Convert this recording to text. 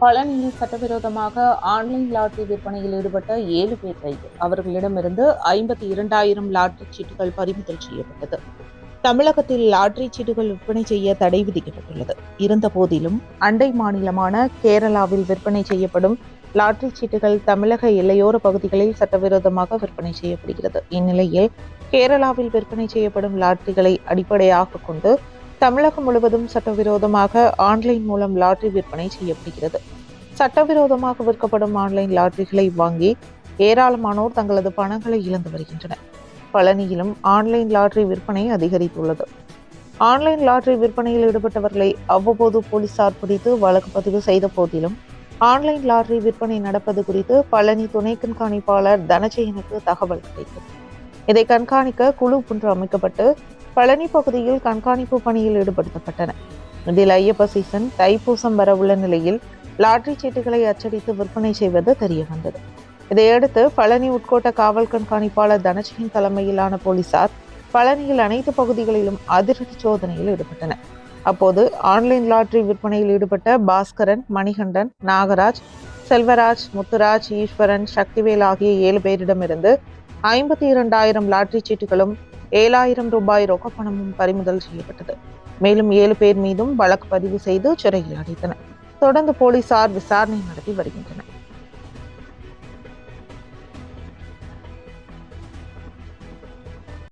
பழனியில் சட்டவிரோதமாக online lottery விற்பனையில் ஈடுபட்ட ஏழு பேர் கைது. அவர்களிடமிருந்து ஐம்பத்தி இரண்டாயிரம் லாட்டரி சீட்டுகள் பறிமுதல் செய்யப்பட்டது. தமிழகத்தில் லாட்டரி சீட்டுகள் விற்பனை செய்ய தடை விதிக்கப்பட்டுள்ளது. இருந்த போதிலும் அண்டை மாநிலமான கேரளாவில் விற்பனை செய்யப்படும் லாட்டரி சீட்டுகள் தமிழக எல்லையோர பகுதிகளில் சட்டவிரோதமாக விற்பனை செய்யப்படுகிறது. இந்நிலையில் கேரளாவில் விற்பனை செய்யப்படும் லாட்டரிகளை அடிப்படையாக கொண்டு தமிழகம் முழுவதும் சட்டவிரோதமாக ஆன்லைன் மூலம் லாட்டரி விற்பனை செய்யப்படுகிறது. சட்டவிரோதமாக விற்கப்படும் ஆன்லைன் லாட்டரிகளை வாங்கி ஏராளமானோர் தங்களது பணங்களை இழந்து வருகின்றனர். பழனியிலும் ஆன்லைன் லாட்டரி விற்பனை அதிகரித்துள்ளது. ஆன்லைன் லாட்டரி விற்பனையில் ஈடுபட்டவர்களை அவ்வப்போது போலீசார் பிடித்து வழக்கு பதிவு செய்த போதிலும் ஆன்லைன் லாட்டரி விற்பனை நடப்பது குறித்து பழனி துணை கண்காணிப்பாளர் தனஜெயனுக்கு தகவல் கிடைத்தது. இதை கண்காணிக்க குழு ஒன்று அமைக்கப்பட்டு பழனி பகுதியில் கண்காணிப்பு பணியில் ஈடுபடுத்தப்பட்டன. இதில் ஐயப்ப சீசன் தைப்பூசம் வரவுள்ள நிலையில் லாட்ரி சீட்டுகளை அச்சடித்து விற்பனை செய்வது தெரிய வந்தது இதையடுத்து பழனி உட்கோட்ட காவல் கண்காணிப்பாளர் தனஜியின் தலைமையிலான போலீசார் பழனியில் அனைத்து பகுதிகளிலும் அதிரடி சோதனையில் ஈடுபட்டனர். அப்போது ஆன்லைன் லாட்ரி விற்பனையில் ஈடுபட்ட பாஸ்கரன் மணிகண்டன் நாகராஜ் செல்வராஜ் முத்துராஜ் ஈஸ்வரன் சக்திவேல் ஆகிய ஏழு பேரிடமிருந்து ஐம்பத்தி இரண்டாயிரம் லாட்ரி சீட்டுகளும் ஏழாயிரம் ரூபாய் ரொக்கப்பணமும் பறிமுதல் செய்யப்பட்டது. மேலும் ஏழு பேர் மீதும் வழக்கு பதிவு செய்து சிறையில் அடைத்தனர். தொடர்ந்து போலீசார் விசாரணை நடத்தி வருகின்றனர்.